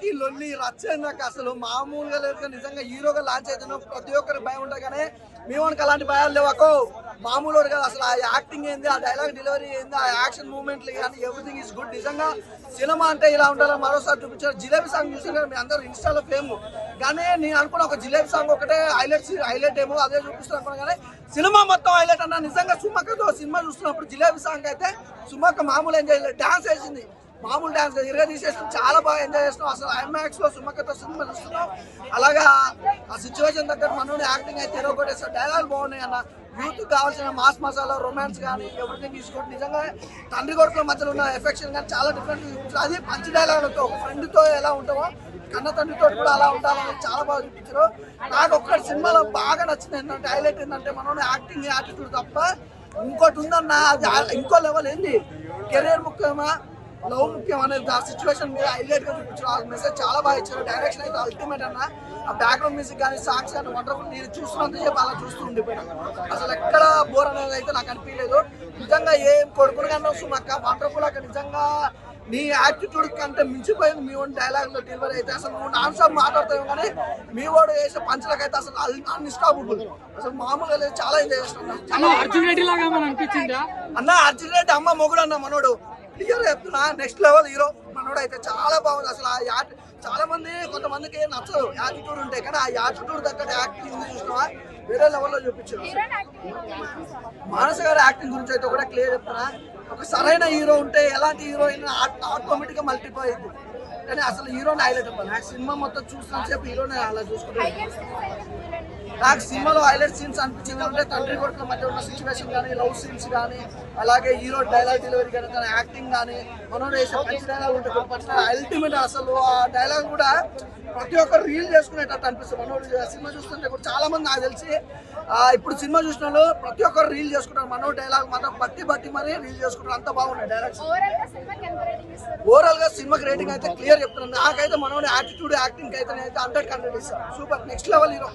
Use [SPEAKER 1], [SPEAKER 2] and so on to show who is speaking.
[SPEAKER 1] హీరోకి లొల్లి నాకు అసలు మామూలుగా లేదు నిజంగా హీరోగా లాంచ్ అవుతున్నా ప్రతి ఒక్కరికి భయం ఉండగానే మేము అలాంటి భయాలు లేవకో మామూలు కదా. అసలు ఆ యాక్టింగ్ ఏంది ఆ డైలాగ్ డెలివరీ ఏంది ఆ యాక్షన్ మూమెంట్లు కానీ ఎవ్రీథింగ్ ఈస్ గుడ్ నిజంగా సినిమా అంటే ఇలా ఉండాలని మరోసారి చూపించారు. జిలేబీ సాంగ్ చూసిన మీ అందరూ ఇన్స్టాలో ఫేమ్ కానీ నేను అనుకున్న ఒక జిలేబీ సాంగ్ ఒకటే హైలైట్స్ హైలైట్ ఏమో అదే చూపిస్తాను అనుకున్నా కానీ సినిమా మొత్తం హైలైట్ అన్న నిజంగా సుమ్మకతో సినిమా చూస్తున్నప్పుడు జిలేబీ సాంగ్ అయితే సుమ్మక్క మామూలు ఎంజాయ్ డాన్స్ వేసింది. మామూలు డ్యాన్స్ ఇరగా తీసేస్తాం చాలా బాగా ఎంజాయ్ చేస్తున్నాం. అసలు ఐమాక్స్లో సుమక్కతో సినిమా చూస్తున్నాం. అలాగా ఆ సిచ్యువేషన్ దగ్గర మనోని యాక్టింగ్ అయితే ఇరగొట్టేస్తాం డైలాగ్ బాగున్నాయి అన్న. యూత్ కావాల్సిన మాస్ మసాలా రొమాన్స్ కానీ ఎవరిథింగ్ తీసుకోండి నిజంగా తండ్రి కొడుకుల మధ్యలో ఉన్న ఎఫెక్షన్ కానీ చాలా డిఫరెంట్ చూపించారు. అది మంచి డైలాగ్లతో ఒక ఫ్రెండ్తో ఎలా ఉంటామో కన్న తండ్రితో కూడా అలా ఉండాలని చాలా బాగా చూపించారు. నాకు ఒక్కటి సినిమాలో బాగా నచ్చింది ఏంటంటే హైలైట్ ఏంటంటే మనోని యాక్టింగ్ యాటిట్యూడ్ తప్ప ఇంకోటి ఉందన్న అది ఇంకో లెవెల్ ఏంది? కెరీర్ ముఖ్యమా? లవ్ ముఖ్యం అనేది ఆ సిచ్యువేషన్ మీద హైలైట్గా చూపించారు ఆ మెసేజ్ చాలా బాగా ఇచ్చారు. డైరెక్షన్ అయితే అల్టిమేట్ అన్న. ఆ బ్యాక్గ్రౌండ్ మ్యూజిక్ కానీ సాంగ్స్ కానీ వండర్ఫుల్ నేను చూస్తున్నంత సేపు అలా చూస్తూ ఉండిపోయాను. అసలు ఎక్కడ బోర్ అనేది అయితే నాకు అనిపించలేదు. నిజంగా ఏం కొడుకుని కన్నా సుమక్క వండర్ఫుల్ అక్కడ నిజంగా నీ యాటిట్యూడ్ కంటే మించిపోయింది మీ ఓన్ డైలాగ్లో డెలివరీ అయితే. అసలు నువ్వు నాన్ స్టాప్ మాట్లాడతావు కానీ మీ వాడు వేసే పంచులకు అయితే అసలు అన్స్టాపబుల్ అసలు మామూలుగా లేదు చాలా ఎంజాయ్ చేస్తున్నాం
[SPEAKER 2] అన్న అర్జున్ రెడ్డి
[SPEAKER 1] అమ్మ మొగుడు అన్న మనోడు. క్లియర్ చెప్తున్నా నెక్స్ట్ లెవెల్ హీరో మనోడు అయితే చాలా బాగుంది. అసలు ఆ యాట్ చాలా మంది కొంతమందికి నచ్చదు. యాటిట్యూడ్ ఉంటాయి కానీ ఆ యాటిట్యూడ్ దగ్గర యాక్టింగ్ వేరే లెవెల్లో చూపించారు. మానస గారి యాక్టింగ్ గురించి అయితే కూడా క్లియర్ చెప్తున్నా. ఒక సరైన హీరో ఉంటే ఎలాంటి హీరోయిన్ ఆటోమేటిక్గా మల్టిప్లై అయింది కానీ అసలు హీరోని హైలైట్ అవ్వాలి నాకు సినిమా మొత్తం చూసిన సేపు హీరోని అలా చూసుకుంటాను నాకు సినిమాలో హైలైట్ సీన్స్ అనిపించింది అంటే తండ్రి కొడుకుల మధ్య ఉన్న సిచ్యువేషన్ కానీ లవ్ సీన్స్ కానీ అలాగే హీరో డైలాగ్ డెలివరీ కానీ తన యాక్టింగ్ కానీ మనోడు వేసే మంచి డైలాగ్ ఉంటుంది అల్టిమేట్ అసలు ఆ డైలాగ్ కూడా ప్రతి ఒక్కరు రీల్ చేసుకునేటట్టు అనిపిస్తుంది. మనోడు సినిమా చూస్తుంటే కూడా చాలా మంది నాకు తెలిసి ఆ, ఇప్పుడు సినిమా చూసిన వాళ్ళు ప్రతి ఒక్కరు రీల్ చేసుకుంటారు. మనోడు డైలాగ్ మాత్రం బట్టి బట్టి మరీ రీల్ చేసుకుంటారు. అంత బాగున్నాయి డైలాగ్స్. ఓవరాల్గా సినిమాకి రేటింగ్ అయితే క్లియర్ చెప్తున్నాను. నాకైతే మనోడి యాటిట్యూడ్ యాక్టింగ్ అయితే హండ్రెడ్ హండ్రెడ్ ఇస్తాను. Super next level hero